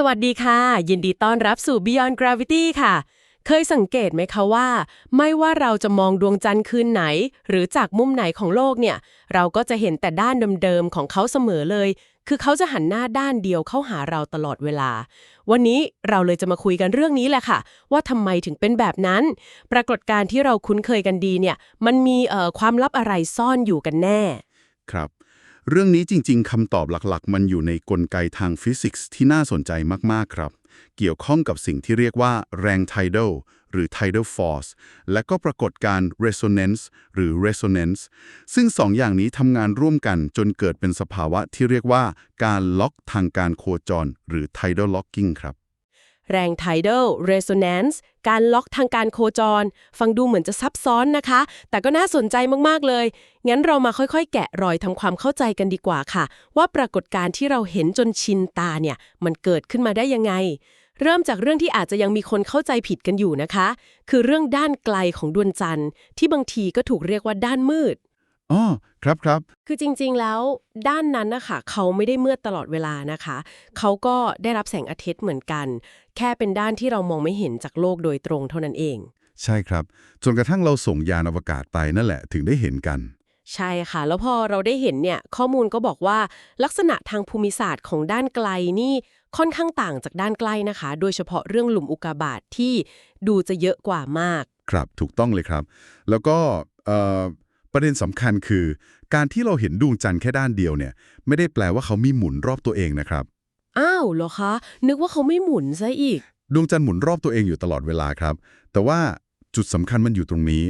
สวัสดีค่ะ ยินดีต้อนรับสู่ Beyond Gravity ค่ะ เคยสังเกตไหมคะว่า ไม่ว่าเราจะมองดวงจันทร์คืนไหน หรือจากมุมไหนของโลกเนี่ย เราก็จะเห็นแต่ด้านเดิมๆของเขาเสมอเลย คือเขาจะหันหน้าด้านเดียวเข้าหาเราตลอดเวลา วันนี้เราเลยจะมาคุยกันเรื่องนี้แหละค่ะ ว่าทำไมถึงเป็นแบบนั้น ปรากฏการณ์ที่เราคุ้นเคยกันดีเนี่ย มันมีเอ่อความลับอะไรซ่อนอยู่กันแน่ ครับ เรื่องนี้จริง ๆคำตอบหลักๆ มันอยู่ในกลไกทางฟิสิกส์ที่น่าสนใจมาก ๆ ครับ เกี่ยวข้องกับสิ่งที่เรียกว่าแรง tidal หรือ tidal force และก็ปรากฏการ resonance หรือ resonance ซึ่งสองอย่างนี้ทำงานร่วมกันจนเกิดเป็นสภาวะที่เรียกว่าการล็อกทางการโคจร หรือ tidal locking ครับ แรง tidal resonance การล็อกทางการโคจร ฟังดูเหมือนจะซับซ้อนนะคะ แต่ก็น่าสนใจมากๆเลย งั้นเรามาค่อยๆ แกะรอยทำความเข้าใจกันดีกว่าค่ะ ว่าปรากฏการณ์ที่เราเห็นจนชินตาเนี่ย มันเกิดขึ้นมาได้ยังไง เริ่มจากเรื่องที่อาจจะยังมีคนเข้าใจผิดกันอยู่นะคะ คือเรื่องด้านไกลของดวงจันทร์ที่บางทีก็ถูกเรียกว่าด้านมืด อ๋อครับครับ คือจริงๆ แล้วด้านนั้นนะคะเขาไม่ได้มืดตลอดเวลานะคะ เขาก็ได้รับแสงอาทิตย์เหมือนกัน แค่เป็นด้านที่เรามองไม่เห็นจากโลกโดยตรงเท่านั้นเอง ใช่ครับ จนกระทั่งเราส่งยานอวกาศไปนั่นแหละถึงได้เห็นกัน ใช่ค่ะ แล้วพอเราได้เห็นเนี่ยข้อมูลก็บอกว่าลักษณะทางภูมิศาสตร์ของด้านไกลนี่ค่อนข้างต่างจากด้านใกล้นะคะ โดยเฉพาะเรื่องหลุมอุกกาบาตที่ดูจะเยอะกว่ามาก ครับถูกต้องเลยครับ แล้วก็เอ่อ ประเด็นสำคัญคือ การที่เราเห็นดวงจันทร์แค่ด้านเดียวเนี่ย ไม่ได้แปลว่าเขามีหมุนรอบตัวเองนะครับ อ้าวเหรอคะ นึกว่าเขาไม่หมุนซะอีก ดวงจันทร์หมุนรอบตัวเองอยู่ตลอดเวลาครับ แต่ว่าจุดสำคัญมันอยู่ตรงนี้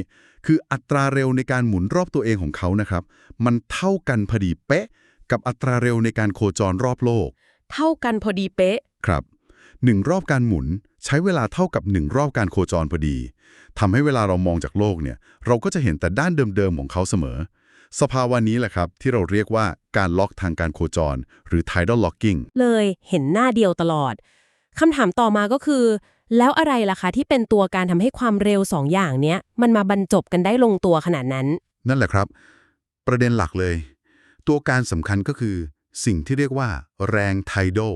คืออัตราเร็วในการหมุนรอบตัวเองของเขานะครับ มันเท่ากันพอดีเป๊ะ กับอัตราเร็วในการโคจรรอบโลก เท่ากันพอดีเป๊ะ ครับหนึ่งรอบการหมุน ใช้เวลาเท่ากับหนึ่งรอบการโคจรพอดีทำให้เวลาเรามองจากโลกเนี่ย เราก็จะเห็นแต่ด้านเดิมๆของเขาเสมอ สภาวะนี้แหละครับ ที่เราเรียกว่าการล็อกทางการโคจร หรือ tidal locking เลยเห็นหน้าเดียวตลอดคำถามต่อมาก็คือ แล้วอะไรล่ะคะที่เป็นตัวการทำให้ความเร็วสองอย่างเนี้ย มันมาบรรจบกันได้ลงตัวขนาดนั้น นั่นแหละครับ ประเด็นหลักเลย ตัวการสำคัญก็คือ สิ่งที่เรียกว่า แรง tidal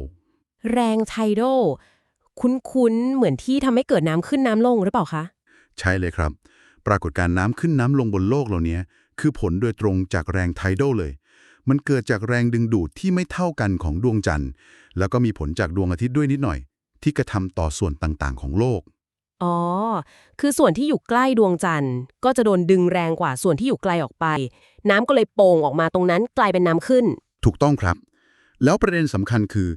แรงไทโด คุ้นๆ เหมือนที่ทำให้เกิดน้ำขึ้นน้ำลงหรือเปล่าคะ ใช่เลยครับ ปรากฏการณ์น้ำขึ้นน้ำลงบนโลกเหล่านี้คือผลโดยตรงจากแรงไทด a ลเลย มันเกิดจากแรงดึงดูดที่ไม่เท่ากันของดวงจันทร์ แล้วก็มีผลจากดวงอาทิตย์ด้วยนิดหน่อย ที่กระทำต่อส่วนต่างๆ ของโลก อ๋อ คือส่วนที่อยู่ใกล้ดวงจันทร์ก็จะโดนดึงแรงกว่าส่วนที่อยู่ไกลออกไป น้ำก็เลยโป่งออกมาตรงนั้นกลายเป็นน้ำขึ้น ถูกต้องครับ แล้วประเด็นสำคัญคือ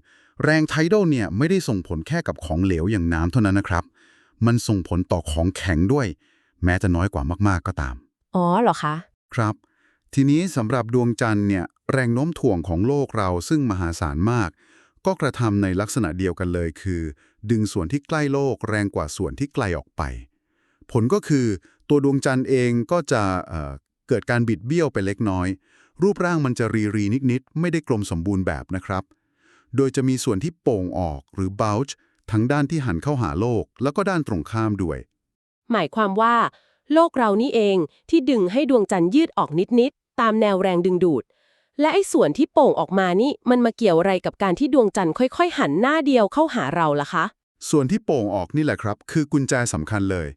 แรงไทด a ลเนี่ยไม่ได้ส่งผลแค่กับของเหลวอย่างน้ำเท่านั้นนะครับ มันส่งผลต่อของแข็งด้วย แม้จะน้อยกว่ามากๆก็ตาม อ๋อเหรอคะ ครับ ทีนี้สำหรับดวงจันทร์เนี่ยแรงโน้มถ่วงของโลกเราซึ่งมหาศาลมาก ก็กระทำในลักษณะเดียวกันเลยคือ ดึงส่วนที่ใกล้โลกแรงกว่าส่วนที่ไกลออกไป ผลก็คือตัวดวงจันทร์เองก็จะเอ่อเกิดการบิดเบี้ยวไปเล็กน้อย รูปร่างมันจะรีรีนิดๆไม่ได้กลมสมบูรณ์แบบนะครับ โดยจะมีส่วนที่โป่งออกหรือ bulge ทั้งด้านที่หันเข้าหาโลก แล้วก็ด้านตรงข้ามด้วย หมายความว่า โลกเรานี่เองที่ดึงให้ดวงจันทร์ยืดออกนิดๆตามแนวแรงดึงดูด และไอ้ส่วนที่โป่งออกมานี่มันมาเกี่ยวอะไรกับการที่ดวงจันทร์ค่อย ๆ หันหน้าเดียวเข้าหาเราล่ะคะ ส่วนที่โป่งออกนี่แหละครับ คือกุญแจสำคัญเลย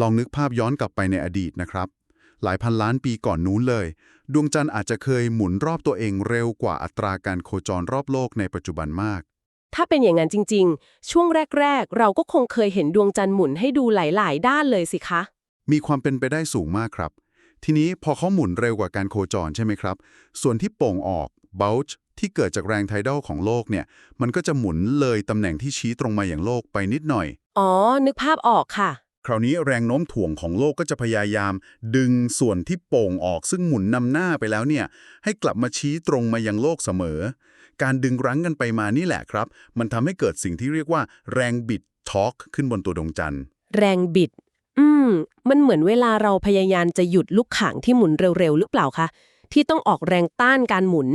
ลองนึกภาพย้อนกลับไปในอดีตนะครับ หลายพันล้านปีก่อนนู้นเลย ดวงจันทร์อาจจะเคยหมุนรอบตัวเองเร็วกว่าอัตราการโคจรรอบโลกในปัจจุบันมาก ถ้าเป็นอย่างนั้นจริง ๆ ช่วงแรก ๆ เราก็คงเคยเห็นดวงจันทร์หมุนให้ดูหลาย ๆ ด้านเลยสิคะ มีความเป็นไปได้สูงมากครับ ทีนี้พอเขาหมุนเร็วกว่าการโคจรใช่ไหมครับ ส่วนที่โป่งออก bulge ที่เกิดจากแรงไทด a ลของโลกเนี่ย มันก็จะหมุนเลยตำแหน่งที่ชี้ตรงมาอย่างโลกไปนิดหน่อย อ๋อ นึกภาพออกค่ะ คราวนี้แรงโน้มถ่วงของโลกก็จะพยายาม ดึงส่วนที่โป่งออกซึ่งหมุนนำหน้าไปแล้วเนี่ย ให้กลับมาชี้ตรงมายังโลกเสมอ การดึงรั้งกันไปมานี่แหละครับ มันทำให้เกิดสิ่งที่เรียกว่า แรงบิดทอร์กขึ้นบนตัวดวงจันทร์ แรงบิด อืม มันเหมือนเวลาเราพยายามจะหยุดลูกข่างที่หมุนเร็วๆหรือเปล่าคะที่ต้องออกแรงต้านการหมุน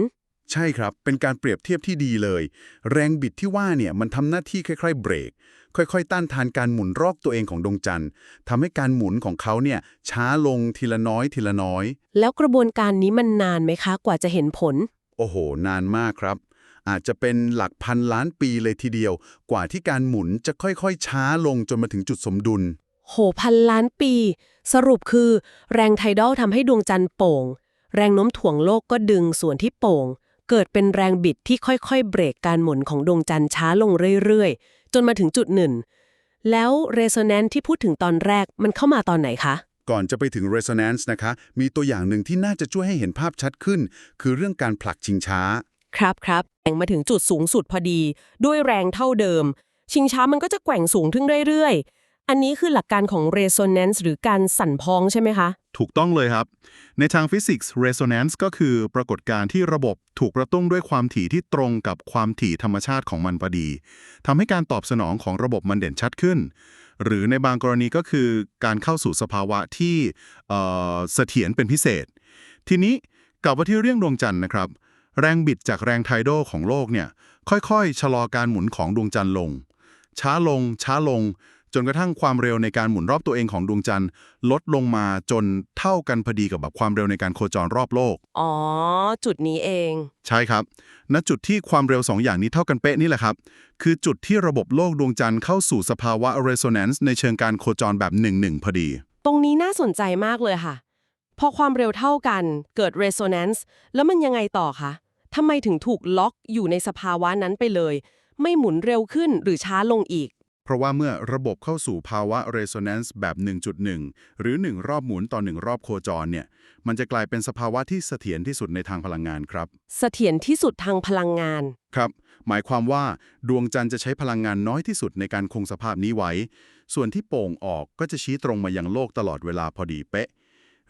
ใช่ครับ เป็นการเปรียบเทียบที่ดีเลย แรงบิดที่ว่าเนี่ยมันทำหน้าที่คล้ายๆ เบรก ค่อยๆ ต้านทานการหมุนรอบตัวเองของดวงจันทร์ทำให้การหมุนของเขาเนี่ยช้าลงทีละน้อยทีละน้อย แล้วกระบวนการนี้มันนานไหมคะ กว่าจะเห็นผล โอ้โห นานมากครับ อาจจะเป็นหลักพันล้านปีเลยทีเดียว กว่าที่การหมุนจะค่อยๆ ช้าลงจนมาถึงจุดสมดุล โหพันล้านปี สรุปคือ แรงไทดอลทำให้ดวงจันทร์โป่ง แรงโน้มถ่วงโลกก็ดึงส่วนที่โป่ง เกิดเป็นแรงบิดที่ค่อยๆ เบรกการหมุนของดวงจันทร์ช้าลงเรื่อยๆ จนมาถึงจุดหนึ่ง แล้วเรโซแนนซ์ที่พูดถึงตอนแรกมันเข้ามาตอนไหนคะ ก่อนจะไปถึง resonance นะคะ มีตัวอย่างหนึ่งที่น่าจะช่วยให้เห็นภาพชัดขึ้น คือเรื่องการผลักชิงช้า ครับครับแข่งมาถึงจุดสูงสุดพอดี ด้วยแรงเท่าเดิม ชิงช้ามันก็จะแกว่งสูงขึ้นเรื่อยๆ อันนี้คือหลักการของ resonance หรือการสั่นพ้องใช่ไหมคะ ถูกต้องเลยครับ ในทางฟิสิกส์ resonance ก็คือปรากฏการณ์ที่ระบบถูกกระตุ้นด้วยความถี่ที่ตรงกับความถี่ธรรมชาติของมันพอดีทำให้การตอบสนองของระบบมันเด่นชัดขึ้น หรือในบางกรณีก็คือการเข้าสู่สภาวะที่เอ่อเสถียรเป็นพิเศษ ทีนี้กลับมาที่เรื่องดวงจันทร์นะครับ แรงบิดจากแรงไทโดของโลกเนี่ยค่อยๆ ชะลอการหมุนของดวงจันทร์ลง ช้าลง ช้าลง จนกระทั่งความเร็วในการหมุนรอบตัวเองของดวงจันทร์ ลดลงมาจนเท่ากันพอดีกับแบบความเร็วในการโคจรรอบโลก อ๋อ จุดนี้เอง ใช่ครับ ณ จุดที่ความเร็ว 2 อย่างนี้เท่ากันเป๊ะนี่แหละครับ คือจุดที่ระบบโลกดวงจันทร์เข้าสู่สภาวะ resonance ในเชิงการโคจรแบบ1-1พอดี ตรงนี้น่าสนใจมากเลยค่ะ พอความเร็วเท่ากันเกิด resonance แล้วมันยังไงต่อคะทำไมถึงถูกล็อกอยู่ในสภาวะนั้นไปเลย ไม่หมุนเร็วขึ้นหรือช้าลงอีก เพราะว่าเมื่อระบบเข้าสู่ภาวะ resonance แบบ 1.1 หรือ 1 รอบหมุนต่อ 1 รอบโคจรเนี่ย มันจะกลายเป็นสภาวะที่เสถียรที่สุดในทางพลังงานครับ เสถียรที่สุดทางพลังงาน ครับ หมายความว่าดวงจันทร์จะใช้พลังงานน้อยที่สุดในการคงสภาพนี้ไว้ ส่วนที่โป่งออกก็จะชี้ตรงมายังโลกตลอดเวลาพอดีเป๊ะ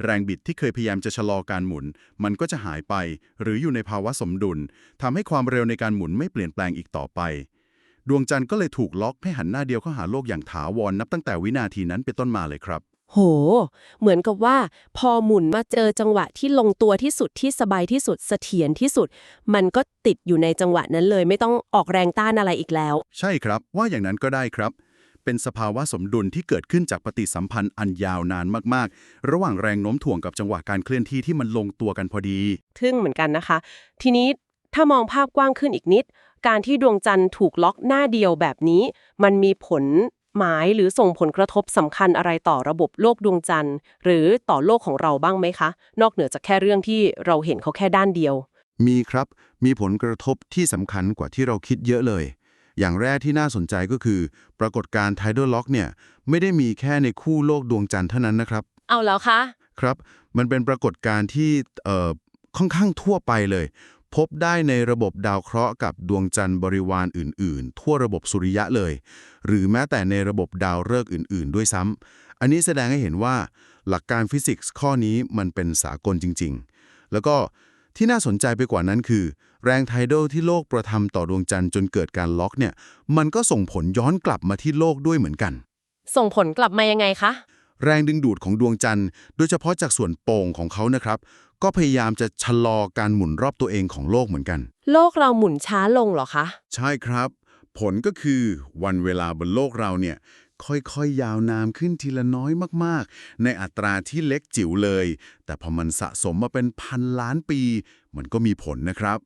แรงบิดที่เคยพยายามจะชะลอการหมุน มันก็จะหายไป หรืออยู่ในภาวะสมดุลทำให้ความเร็วในการหมุนไม่เปลี่ยนแปลงอีกต่อไป ดวงจันทร์ก็เลยถูกล็อกให้หันหน้าเดียวเข้าหาโลกอย่างถาวรนับตั้งแต่วินาทีนั้นเป็นต้นมาเลยครับ โห เหมือนกับว่า พอหมุนมาเจอจังหวะที่ลงตัวที่สุดที่สบายที่สุดเสถียรที่สุด มันก็ติดอยู่ในจังหวะนั้นเลย ไม่ต้องออกแรงต้านอะไรอีกแล้ว ใช่ครับ ว่าอย่างนั้นก็ได้ครับ เป็นสภาวะสมดุลที่เกิดขึ้นจากปฏิสัมพันธ์อันยาวนานมากๆ ระหว่างแรงโน้มถ่วงกับจังหวะการเคลื่อนที่ที่มันลงตัวกันพอดี ทึ่งเหมือนกันนะคะ ทีนี้ถ้ามองภาพกว้างขึ้นอีกนิด การที่ดวงจันทร์ถูกล็อกหน้าเดียวแบบนี้ มันมีผลหมายหรือส่งผลกระทบสำคัญอะไรต่อระบบโลกดวงจันทร์ หรือต่อโลกของเราบ้างไหมคะ นอกเหนือจากแค่เรื่องที่เราเห็นเขาแค่ด้านเดียว มีครับ มีผลกระทบที่สำคัญกว่าที่เราคิดเยอะเลย อย่างแรกที่น่าสนใจก็คือ ปรากฏการณ์ Tidal Lock เนี่ยไม่ได้มีแค่ในคู่โลกดวงจันทร์เท่านั้นนะครับ เอาแล้วคะ ครับ มันเป็นปรากฏการณ์ที่เอ่อค่อนข้างทั่วไปเลย พบได้ในระบบดาวเคราะห์กับดวงจันทร์บริวารอื่น ๆ ทั่วระบบสุริยะเลย หรือแม้แต่ในระบบดาวฤกษ์อื่น ๆ ด้วยซ้ำอันนี้แสดงให้เห็นว่าหลักการฟิสิกส์ข้อนี้มันเป็นสากลจริง ๆ แล้วก็ที่น่าสนใจไปกว่านั้นคือ แรงไทดอลที่โลกประทำต่อดวงจันทร์จนเกิดการล็อกเนี่ยมันก็ส่งผลย้อนกลับมาที่โลกด้วยเหมือนกัน ส่งผลกลับมายังไงคะ แรงดึงดูดของดวงจันทร์ โดยเฉพาะจากส่วนโป่งของเขานะครับ ก็พยายามจะชะลอการหมุนรอบตัวเองของโลกเหมือนกัน โลกเราหมุนช้าลงเหรอคะ ใช่ครับ ผลก็คือวันเวลาบนโลกเราเนี่ย ค่อยๆยาวนานขึ้นทีละน้อยมากๆ ในอัตราที่เล็กจิ๋วเลย แต่พอมันสะสมมาเป็นพันล้านปี มันก็มีผลนะครับ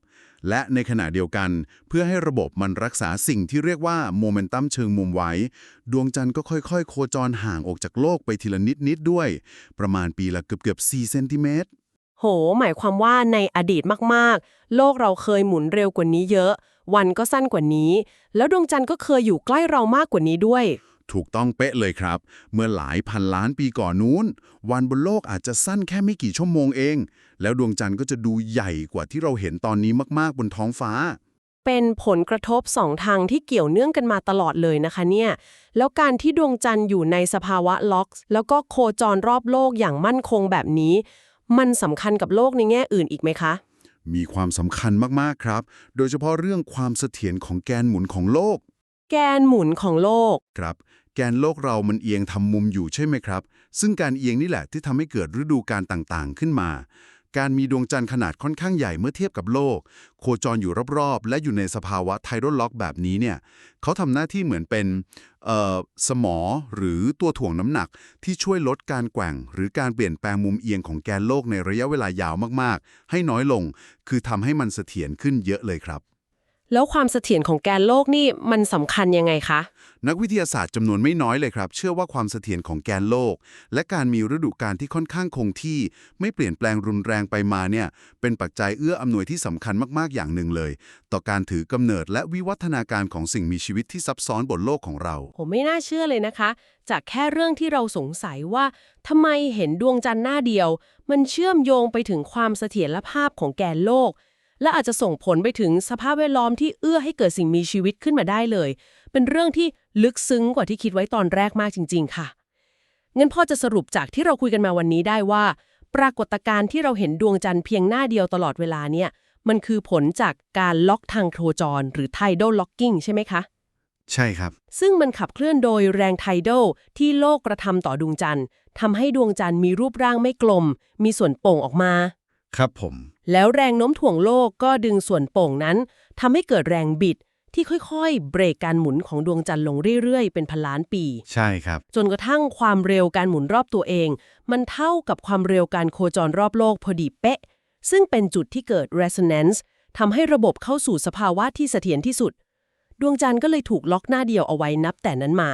และในขณะเดียวกัน เพื่อให้ระบบมันรักษาสิ่งที่เรียกว่าโมเมนตัมเชิงมุมไว้ ดวงจันทร์ก็ค่อยๆ โคจรห่างออกจากโลกไปทีละนิดๆด้วย ประมาณปีละเกือบๆ4เซนติเมตร โห หมายความว่าในอดีตมากๆ โลกเราเคยหมุนเร็วกว่านี้เยอะ วันก็สั้นกว่านี้ แล้วดวงจันทร์ก็เคยอยู่ใกล้เรามากกว่านี้ด้วย ถูกต้องเป๊ะเลยครับ เมื่อหลายพันล้านปีก่อนนู้น วันบนโลกอาจจะสั้นแค่ไม่กี่ชั่วโมงเอง แล้วดวงจันทร์ก็จะดูใหญ่กว่าที่เราเห็นตอนนี้มากๆบนท้องฟ้า เป็นผลกระทบสองทางที่เกี่ยวเนื่องกันมาตลอดเลยนะคะเนี่ย แล้วการที่ดวงจันทร์อยู่ในสภาวะล็อกส์แล้วก็โคจรรอบโลกอย่างมั่นคงแบบนี้ มันสำคัญกับโลกในแง่อื่นอีกไหมคะ มีความสำคัญมาก ๆ ครับ โดยเฉพาะเรื่องความเสถียรของแกนหมุนของโลก แกนหมุนของโลก ครับ แกนโลกเรามันเอียงทำมุมอยู่ใช่ไหมครับ ซึ่งการเอียงนี่แหละที่ทำให้เกิดฤดูการต่างๆ ขึ้นมา การมีดวงจันทร์ขนาดค่อนข้างใหญ่เมื่อเทียบกับโลก โคจรอยู่รอบๆ และอยู่ในสภาวะไทรอลล็อกแบบนี้เนี่ย เขาทำหน้าที่เหมือนเป็นเอ่อ สมอหรือตัวถ่วงน้ำหนักที่ช่วยลดการแกว่ง หรือการเปลี่ยนแปลงมุมเอียงของแกนโลกในระยะเวลายาวมากๆ ให้น้อยลง คือทำให้มันเสถียรขึ้นเยอะเลยครับ แล้วความเสถียรของแกนโลกนี่มันสำคัญยังไงคะ นักวิทยาศาสตร์จำนวนไม่น้อยเลยครับ เชื่อว่าความเสถียรของแกนโลก และการมีฤดูกาลที่ค่อนข้างคงที่ ไม่เปลี่ยนแปลงรุนแรงไปมาเนี่ย เป็นปัจจัยเอื้ออำนวยที่สำคัญมากๆอย่างหนึ่งเลย ต่อการถือกำเนิดและวิวัฒนาการของสิ่งมีชีวิตที่ซับซ้อนบนโลกของเรา ผมไม่น่าเชื่อเลยนะคะ จากแค่เรื่องที่เราสงสัยว่าทำไมเห็นดวงจันทร์หน้าเดียว มันเชื่อมโยงไปถึงความเสถียรภาพของแกนโลก และอาจจะส่งผลไปถึงสภาพแวดล้อมที่เอื้อให้เกิดสิ่งมีชีวิตขึ้นมาได้เลย เป็นเรื่องที่ลึกซึ้งกว่าที่คิดไว้ตอนแรกมากจริง ๆ ค่ะงั้นพ่อจะสรุปจากที่เราคุยกันมาวันนี้ได้ว่า ปรากฏการณ์ที่เราเห็นดวงจันทร์เพียงหน้าเดียวตลอดเวลาเนี่ย มันคือผลจากการล็อกทางโคจร หรือ tidal locking ใช่ไหมคะ ใช่ครับ ซึ่งมันขับเคลื่อนโดยแรงไทดอลที่โลกกระทำต่อดวงจันทร์ทำให้ดวงจันทร์มีรูปร่างไม่กลม มีส่วนโป่งออกมา ครับผม แล้วแรงโน้มถ่วงโลกก็ดึงส่วนโป่งนั้นทำให้เกิดแรงบิดที่ค่อยๆ เบรกการหมุนของดวงจันทร์ลงเรื่อยๆ เป็นพันล้านปี ใช่ครับ จนกระทั่งความเร็วการหมุนรอบตัวเอง มันเท่ากับความเร็วการโคจรรอบโลกพอดีเป๊ะ ซึ่งเป็นจุดที่เกิด resonance ทำให้ระบบเข้าสู่สภาวะที่เสถียรที่สุด ดวงจันทร์ก็เลยถูกล็อกหน้าเดียวเอาไว้นับแต่นั้นมา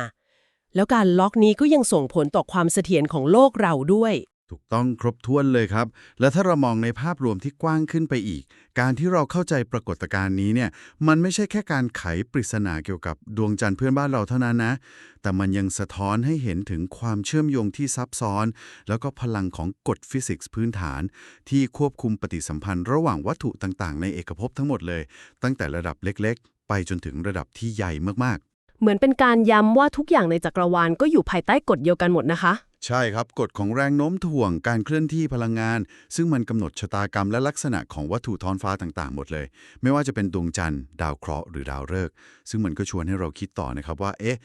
แล้วการล็อกนี้ก็ยังส่งผลต่อความเสถียรของโลกเราด้วย ถูกต้องครบถ้วนเลยครับ และถ้าเรามองในภาพรวมที่กว้างขึ้นไปอีก การที่เราเข้าใจปรากฏการณ์นี้เนี่ย มันไม่ใช่แค่การไขปริศนาเกี่ยวกับดวงจันทร์เพื่อนบ้านเราเท่านั้นนะ แต่มันยังสะท้อนให้เห็นถึงความเชื่อมโยงที่ซับซ้อน แล้วก็พลังของกฎฟิสิกส์พื้นฐาน ที่ควบคุมปฏิสัมพันธ์ระหว่างวัตถุต่างๆ ในเอกภพทั้งหมดเลย ตั้งแต่ระดับเล็กๆ ไปจนถึงระดับที่ใหญ่มากๆ เหมือนเป็นการย้ำว่าทุกอย่างในจักรวาลก็อยู่ภายใต้กฎเดียวกันหมดนะคะ ใช่ครับกฎของแรงโน้มถ่วงการเคลื่อนที่พลังงาน ซึ่งมันกำหนดชะตากรรมและลักษณะของวัตถุท้องฟ้าต่างๆ หมดเลย ไม่ว่าจะเป็นดวงจันทร์ ดาวเคราะห์หรือดาวฤกษ์ซึ่งมันก็ชวนให้เราคิดต่อนะครับว่า เอ๊ะ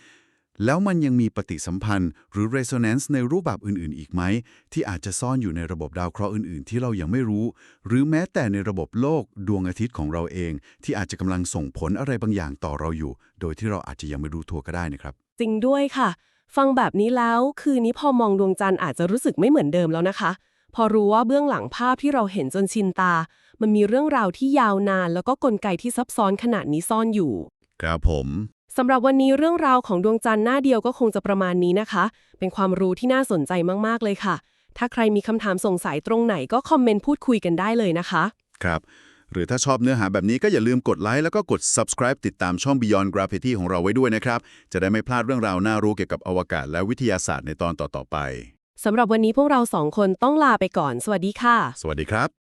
แล้วมันยังมีปฏิสัมพันธ์หรือ resonance ในรูปแบบอื่นๆ อีกไหม ที่อาจจะซ่อนอยู่ในระบบดาวเคราะห์อื่นๆ ที่เรายังไม่รู้ หรือแม้แต่ในระบบโลกดวงอาทิตย์ของเราเอง ที่อาจจะกำลังส่งผลอะไรบางอย่างต่อเราอยู่ โดยที่เราอาจจะยังไม่รู้ตัวก็ได้นะครับ จริงด้วยค่ะ ฟังแบบนี้แล้วคืนนี้พอมองดวงจันทร์อาจจะรู้สึกไม่เหมือนเดิมแล้วนะคะ พอรู้ว่าเบื้องหลังภาพที่เราเห็นจนชินตา มันมีเรื่องราวที่ยาวนาน แล้วก็กลไกที่ซับซ้อนขนาดนี้ซ่อนอยู่ ครับผมสำหรับวันนี้เรื่องราวของดวงจันทร์หน้าเดียวก็คงจะประมาณนี้นะคะ เป็นความรู้ที่น่าสนใจมากๆเลยค่ะ ถ้าใครมีคำถามสงสัยตรงไหนก็คอมเมนต์พูดคุยกันได้เลยนะคะ ครับ หรือถ้าชอบเนื้อหาแบบนี้ก็อย่าลืมกดไลค์แล้วก็กด subscribe ติดตามช่อง Beyond Gravity ของเราไว้ด้วยนะครับ จะได้ไม่พลาดเรื่องราวน่ารู้เกี่ยวกับอวกาศและวิทยาศาสตร์ในตอนต่อๆไป สำหรับวันนี้พวกเราสองคนต้องลาไปก่อน สวัสดีค่ะ สวัสดีครับ